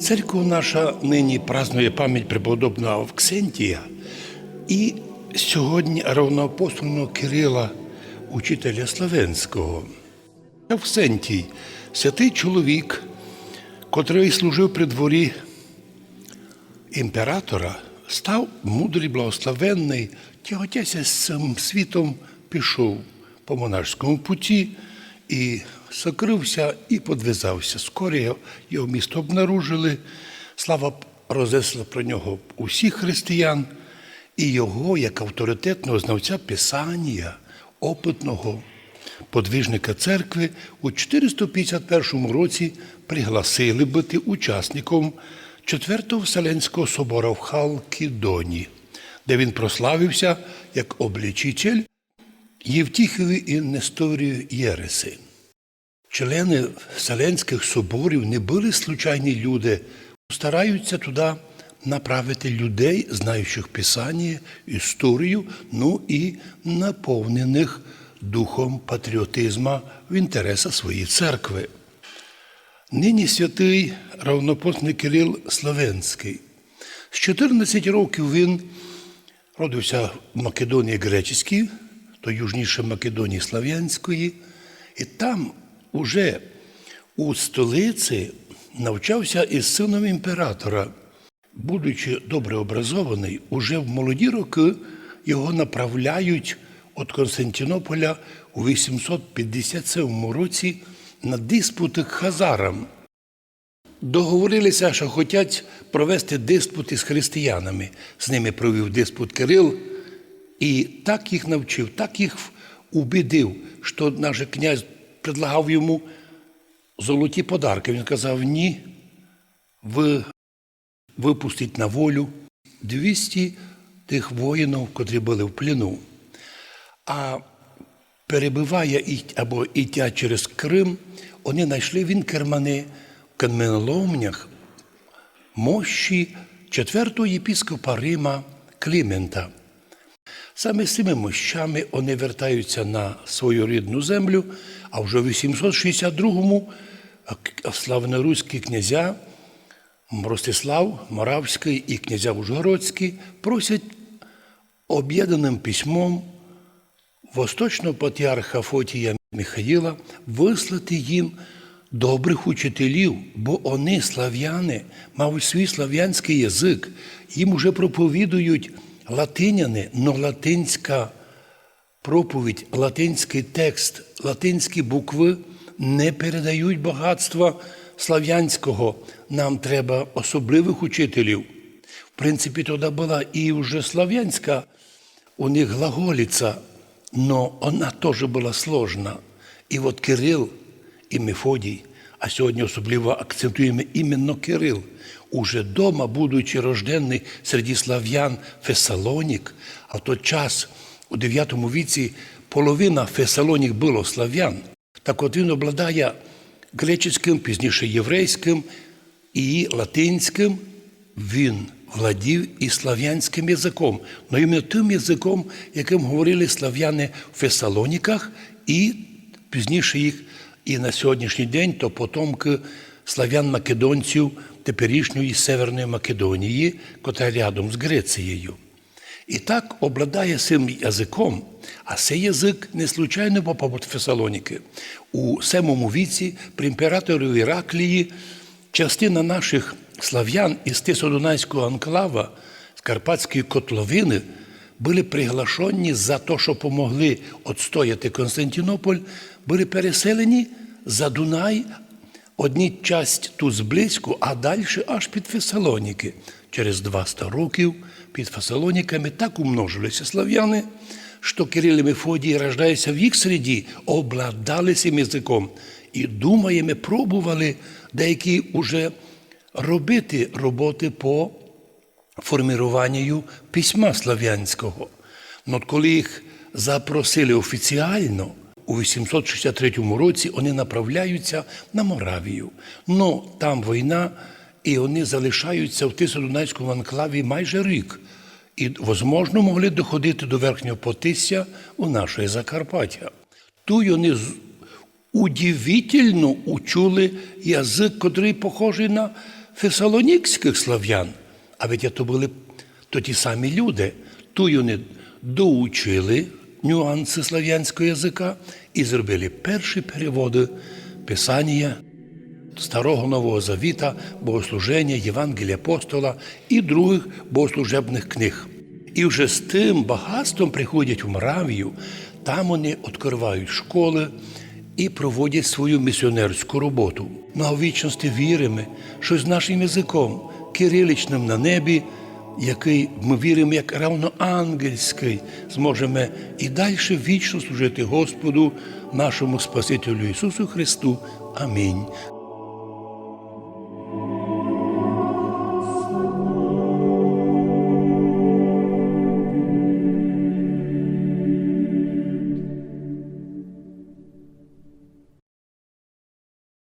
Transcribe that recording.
Церква наша нині празнує пам'ять преподобного Авксентія і сьогодні равноапостольного Кирила, учителя Славенського. Авксентій святий чоловік, котрий служив при дворі імператора, став мудрий, благословенний, тяготяся з цим світом, пішов по монашському путі і сокрився і подвизався. Скоро його- місто обнаружили. Слава рознесла про нього усіх християн, і його, як авторитетного знавця Писання, опитного подвижника церкви, у 451 році пригласили бути учасником Четвертого Вселенського собору в Халкідоні, де він прославився як облічитель Євтіхові і Несторію Єреси. Члени Вселенських соборів не були случайні люди, стараються туди направити людей, знаючих Писання, історію, ну і наповнених духом патріотизму в інтересах своєї церкви. Нині святий равнопосний Кирил Словенський. З 14 років він родився в Македонії Гречеській, то южніше Македонії Слав'янської, і там уже у столиці навчався із сином імператора. Будучи добре образований, уже в молоді роки його направляють від Константинополя у 857 році на диспути к хазарам. Договорилися, що хочуть провести диспути з християнами. З ними провів диспут Кирил і так їх навчив, так їх убедив, що наш князь предлагав йому золоті подарки. Він казав: ні, ви випустіть на волю 200 тих воїнів, котрі були в плену. А перебиває або ідтя через Крим, вони знайшли в Інкермани в каменоломнях мощі четвертого єпіскопа Рима Клімента. Саме з цими мощами вони вертаються на свою рідну землю, а вже в 862-му к- славноруські князя Мростислав Моравський і князя Ужгородський просять об'єднаним письмом восточного патріарха Фотія Михаїла вислати їм добрих учителів, бо вони, слав'яни, мають свій слав'янський язик, їм уже проповідують латиняни, но латинська проповідь, латинський текст, латинські букви не передають багатства слав'янського. Нам треба особливих учителів. В принципі, тоді була і вже слав'янська у них глаголица, но вона теж була сложна. І от Кирил і Мефодій, а сьогодні особливо акцентуємо іменно Кирил, уже дома, будучи рожденний серед слав'ян Фесалонік, а в той час у 9 віці половина Фесалонік було слав'ян. Так от він обладає греческим, пізніше єврейським і латинським, він владів і слав'янським язиком, але іменно тим язиком, яким говорили слав'яни в Фесалоніках, і пізніше їх і на сьогоднішній день то потомки слав'ян-македонців теперішньої Северної Македонії, котра рядом з Грецією. І так обладає цим язиком, а цей язик не случайно попав в Фесалоніки. У семому віці при імператору Іраклії частина наших слав'ян із Тисодунайського анклава, з Карпатської котловини, були приглашені за те, що помогли відстояти Константинополь, були переселені за Дунай, одні часть тут зблизьку, а далі аж під Фесалоніки. Через 200 років під Фесалоніками так умножилися слав'яни, що Кирил і Мефодій, рождаються в їх середі, обладали цим язиком. І думаємо, пробували деякі уже робити роботи по формуванню письма слав'янського. Но коли їх запросили офіціально, у 863 році вони направляються на Моравію. Но там війна, і вони залишаються в Тисодунайському анклаві майже рік. І, можливо, могли доходити до Верхнього Потисся у нашої Закарпаття. Тут вони удивительно учули язик, котрий похожий на фесалонікських слав'ян, а ведь то були то ті самі люди, ту вони доучили нюанси слав'янського язика і зробили перші переводи Писання Старого Нового Завіта, Богослуження, Євангелія апостола і других богослужебних книг. І вже з тим багатством приходять в Моравію, там вони відкривають школи і проводять свою місіонерську роботу. А віримо, що з нашим язиком, кириличним на небі, який ми віримо, як равно ангельський, зможемо і далі вічно служити Господу, нашому Спасителю Ісусу Христу. Амінь.